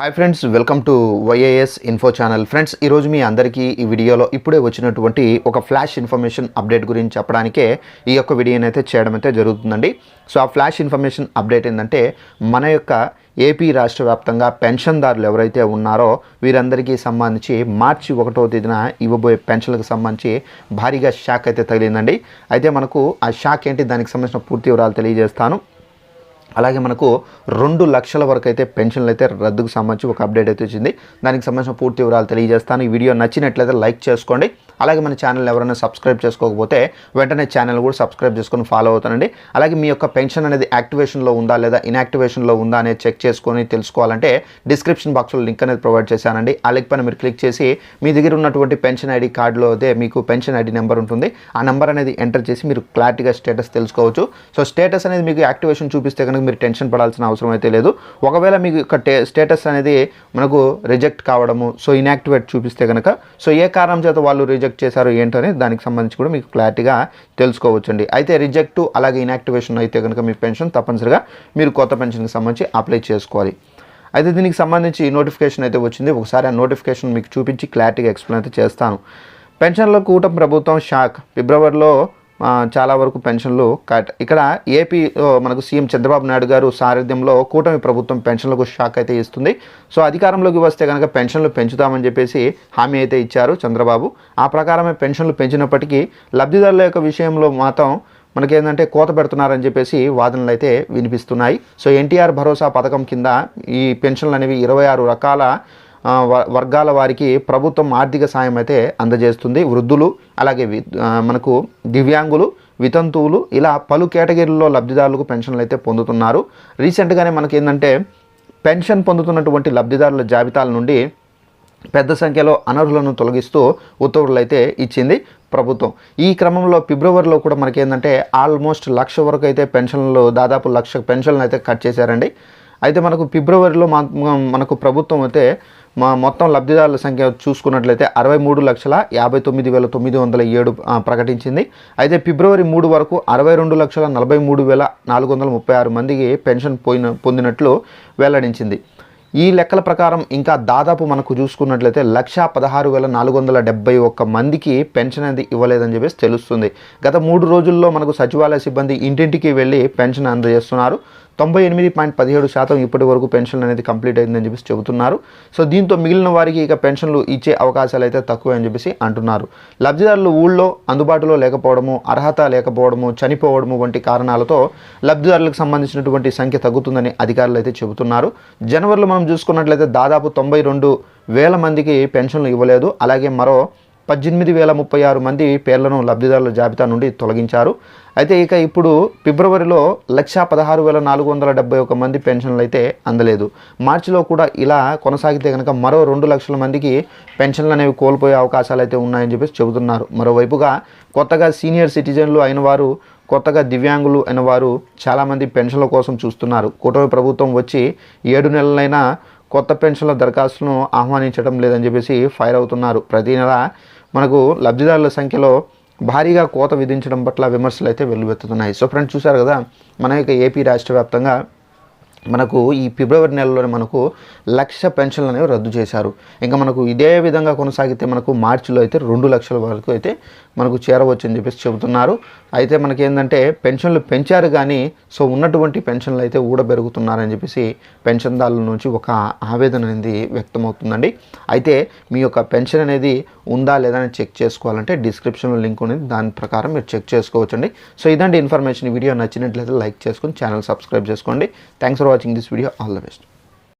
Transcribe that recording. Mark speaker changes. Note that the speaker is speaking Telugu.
Speaker 1: Hi friends welcome to YAS info channel friends ఈరోజు మీ అందరికీ ఈ వీడియోలో ఇప్పుడే వచ్చినటువంటి ఒక ఫ్లాష్ ఇన్ఫర్మేషన్ అప్డేట్ గురించి చెప్పడానికే ఈ యొక్క వీడియోని అయితే చేయడం అయితే జరుగుతుందండి. సో ఆ ఫ్లాష్ ఇన్ఫర్మేషన్ అప్డేట్ ఏంటంటే మన యొక్క ఏపీ రాష్ట్ర వ్యాప్తంగా పెన్షన్దారులు ఎవరైతే ఉన్నారో వీరందరికీ సంబంధించి మార్చి ఒకటో తేదీన ఇవ్వబోయే పెన్షన్లకు సంబంధించి భారీగా షాక్ అయితే తగిలిందండి. అయితే మనకు ఆ షాక్ ఏంటి దానికి సంబంధించిన పూర్తి వివరాలు తెలియజేస్తాను. అలాగే మనకు రెండు లక్షల వరకు అయితే పెన్షన్లు అయితే రద్దుకు సంబంధించి ఒక అప్డేట్ అయితే వచ్చింది. దానికి సంబంధించిన పూర్తి వివరాలు తెలియజేస్తాను. ఈ వీడియో నచ్చినట్లయితే లైక్ చేసుకోండి. అలాగే మన ఛానల్ ఎవరైనా సబ్స్క్రైబ్ చేసుకోకపోతే వెంటనే ఛానల్ కూడా సబ్స్క్రైబ్ చేసుకొని ఫాలో అవుతానండి. అలాగే మీ యొక్క పెన్షన్ అనేది యాక్టివేషన్లో ఉందా లేదా ఇన్యాక్టివేషన్లో ఉందా అనేది చెక్ చేసుకొని తెలుసుకోవాలంటే డిస్క్రిప్షన్ బాక్స్లో లింక్ అనేది ప్రొవైడ్ చేశానండి. ఆ లింక్ పైన మీరు క్లిక్ చేసి మీ దగ్గర ఉన్నటువంటి పెన్షన్ ఐడి కార్డులో అయితే మీకు పెన్షన్ ఐడి నెంబర్ ఉంటుంది. ఆ నెంబర్ అనేది ఎంటర్ చేసి మీరు క్లారిటీగా స్టేటస్ తెలుసుకోవచ్చు. సో స్టేటస్ అనేది మీకు యాక్టివేషన్ చూపిస్తే కనుక మీరు టెన్షన్ పడాల్సిన అవసరం అయితే లేదు. ఒకవేళ మీకు యొక్క స్టేటస్ అనేది మనకు రిజెక్ట్ కావడము సో ఇన్యాక్టివేట్ చూపిస్తే కనుక సో ఏ కారణం చేత వాళ్ళు రిజెక్ట్ చేశారు ఏంటనే దానికి సంబంధించి కూడా మీకు క్లారిటీగా తెలుసుకోవచ్చండి. అయితే రిజెక్ట్ అలాగే ఇన్యాక్టివేషన్ అయితే కనుక మీ పెన్షన్ తప్పనిసరిగా మీరు కొత్త పెన్షన్కి సంబంధించి అప్లై చేసుకోవాలి. అయితే దీనికి సంబంధించి నోటిఫికేషన్ అయితే వచ్చింది. ఒకసారి ఆ నోటిఫికేషన్ మీకు చూపించి క్లారిటీగా ఎక్స్ప్లెయిన్ అయితే చేస్తాను. పెన్షన్ల కూటమి ప్రభుత్వం షాక్. ఫిబ్రవరిలో చాలా వరకు పెన్షన్లు కట్. ఇక్కడ ఏపీ మనకు సీఎం చంద్రబాబు నాయుడు గారు సారథ్యంలో కూటమి ప్రభుత్వం పెన్షన్లకు షాక్ అయితే ఇస్తుంది. సో అధికారంలోకి వస్తే కనుక పెన్షన్లు పెంచుతామని చెప్పేసి హామీ అయితే ఇచ్చారు చంద్రబాబు. ఆ ప్రకారమే పెన్షన్లు పెంచినప్పటికీ లబ్ధిదారుల యొక్క విషయంలో మాత్రం మనకేంటంటే కోత పెడుతున్నారని చెప్పేసి వాదనలు అయితే వినిపిస్తున్నాయి. సో ఎన్టీఆర్ భరోసా పథకం కింద ఈ పెన్షన్లు అనేవి ఇరవై ఆరు రకాల వర్గాల వారికి ప్రభుత్వం ఆర్థిక సాయం అయితే అందజేస్తుంది. వృద్ధులు అలాగే మనకు దివ్యాంగులు వితంతువులు ఇలా పలు కేటగిరీల్లో లబ్ధిదారులకు పెన్షన్లు అయితే పొందుతున్నారు. రీసెంట్గానే మనకి ఏంటంటే పెన్షన్ పొందుతున్నటువంటి లబ్ధిదారుల జాబితాల నుండి పెద్ద సంఖ్యలో అనర్హులను తొలగిస్తూ ఉత్తర్వులు అయితే ఇచ్చింది ప్రభుత్వం. ఈ క్రమంలో ఫిబ్రవరిలో కూడా మనకి ఏంటంటే ఆల్మోస్ట్ లక్ష వరకు అయితే పెన్షన్లు దాదాపు లక్ష పెన్షన్లు అయితే కట్ చేశారండి. అయితే మనకు ఫిబ్రవరిలో మా- మనకు ప్రభుత్వం అయితే మా మొత్తం లబ్ధిదారుల సంఖ్య చూసుకున్నట్లయితే అరవై మూడు లక్షల యాభై తొమ్మిది వేల తొమ్మిది వందల ఏడు ప్రకటించింది. అయితే ఫిబ్రవరి మూడు వరకు అరవై రెండు లక్షల నలభై మూడు వేల నాలుగు వందల ముప్పై ఆరు మందికి పెన్షన్ పోయిన పొందినట్లు వెల్లడించింది. ఈ లెక్కల ప్రకారం ఇంకా దాదాపు మనకు చూసుకున్నట్లయితే లక్ష పదహారు వేల నాలుగు వందల డెబ్బై ఒక్క మందికి పెన్షన్ అనేది ఇవ్వలేదని చెప్పేసి తెలుస్తుంది. గత మూడు రోజుల్లో మనకు సచివాలయ సిబ్బంది ఇంటింటికి వెళ్ళి పెన్షన్ అందజేస్తున్నారు. తొంభై ఎనిమిది పాయింట్ పదిహేడు శాతం ఇప్పటి వరకు పెన్షన్ అనేది కంప్లీట్ అయిందని చెప్పేసి చెబుతున్నారు. సో దీంతో మిగిలిన వారికి ఇక పెన్షన్లు ఇచ్చే అవకాశాలు అయితే తక్కువ అని చెప్పేసి అంటున్నారు. లబ్ధిదారులు ఊళ్ళో అందుబాటులో లేకపోవడము అర్హత లేకపోవడము చనిపోవడము వంటి కారణాలతో లబ్ధిదారులకు సంబంధించినటువంటి సంఖ్య తగ్గుతుందని అధికారులు అయితే చెబుతున్నారు. జనవరిలో మనం చూసుకున్నట్లయితే దాదాపు తొంభై రెండు వేల మందికి పెన్షన్లు ఇవ్వలేదు. అలాగే మరో పద్దెనిమిది వేల ముప్పై ఆరు మంది పేర్లను లబ్ధిదారుల జాబితా నుండి తొలగించారు. అయితే ఇక ఇప్పుడు ఫిబ్రవరిలో లక్ష పదహారు వేల నాలుగు వందల డెబ్బై ఒక మంది పెన్షన్లు అయితే అందలేదు. మార్చిలో కూడా ఇలా కొనసాగితే కనుక మరో రెండు లక్షల మందికి పెన్షన్లు అనేవి కోల్పోయే అవకాశాలు అయితే ఉన్నాయని చెప్పేసి చెబుతున్నారు. మరోవైపుగా కొత్తగా సీనియర్ సిటిజన్లు అయిన వారు కొత్తగా దివ్యాంగులు అయిన వారు చాలామంది పెన్షన్ల కోసం చూస్తున్నారు. కూటమి ప్రభుత్వం వచ్చి ఏడు నెలలైనా కొత్త పెన్షన్ల దరఖాస్తులను ఆహ్వానించడం లేదని చెప్పేసి ఫైర్ అవుతున్నారు. ప్రతి నెల మనకు లబ్ధిదారుల సంఖ్యలో భారీగా కోత విధించడం పట్ల విమర్శలు అయితే వెల్లువెత్తుతున్నాయి. సో ఫ్రెండ్స్ చూశారు కదా మన యొక్క ఏపీ రాష్ట్ర వ్యాప్తంగా మనకు ఈ ఫిబ్రవరి నెలలోనే మనకు లక్ష పెన్షన్లు అనేవి రద్దు చేశారు. ఇంకా మనకు ఇదే విధంగా కొనసాగితే మనకు మార్చిలో అయితే రెండు లక్షల వరకు అయితే మనకు చేరవచ్చు అని చెప్పేసి చెబుతున్నారు. అయితే మనకి ఏంటంటే పెన్షన్లు పెంచారు కానీ సో ఉన్నటువంటి పెన్షన్లు అయితే ఊడబెరుగుతున్నారని చెప్పేసి పెన్షన్దారుల నుంచి ఒక ఆవేదన అనేది వ్యక్తమవుతుందండి. అయితే మీ యొక్క పెన్షన్ అనేది ఉందా లేదా అని చెక్ చేసుకోవాలంటే డిస్క్రిప్షన్లో లింక్ ఉంది దాని ప్రకారం మీరు చెక్ చేసుకోవచ్చండి. సో ఇదండి ఇన్ఫర్మేషన్. వీడియో నచ్చినట్లయితే లైక్ చేసుకొని ఛానల్ సబ్స్క్రైబ్ చేసుకోండి. Thanks for watching this video. All the best.